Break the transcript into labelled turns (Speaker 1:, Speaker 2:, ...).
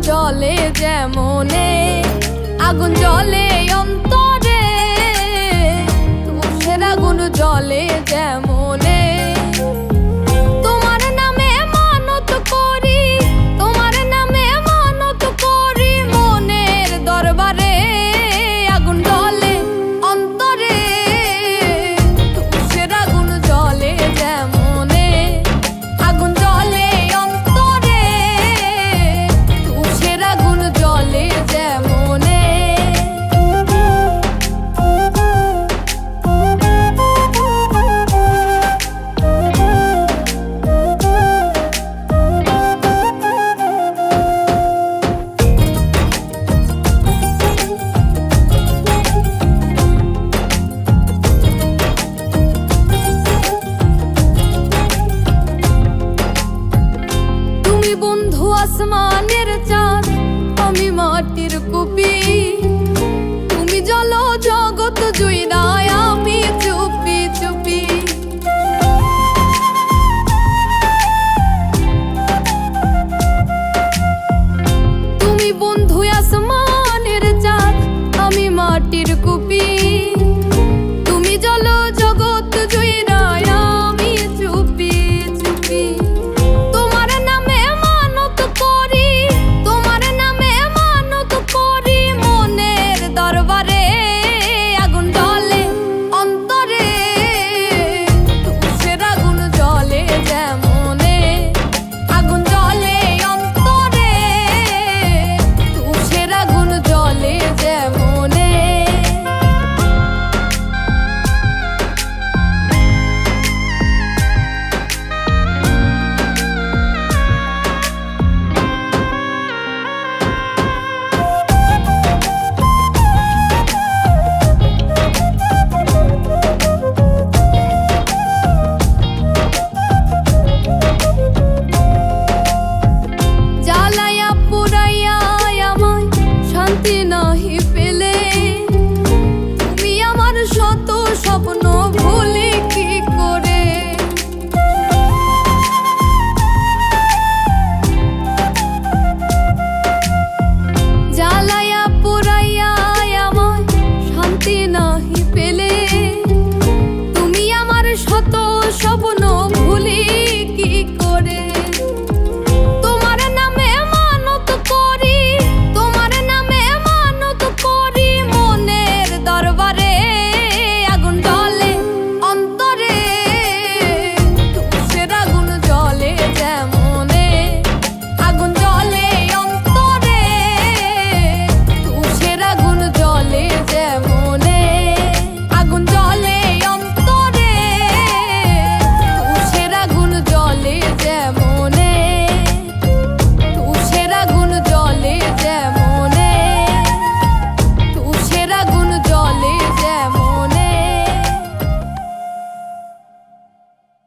Speaker 1: জলে যেমনে আগুন জলে অন্তরে তোমার সেরা গুণ জলে Yazma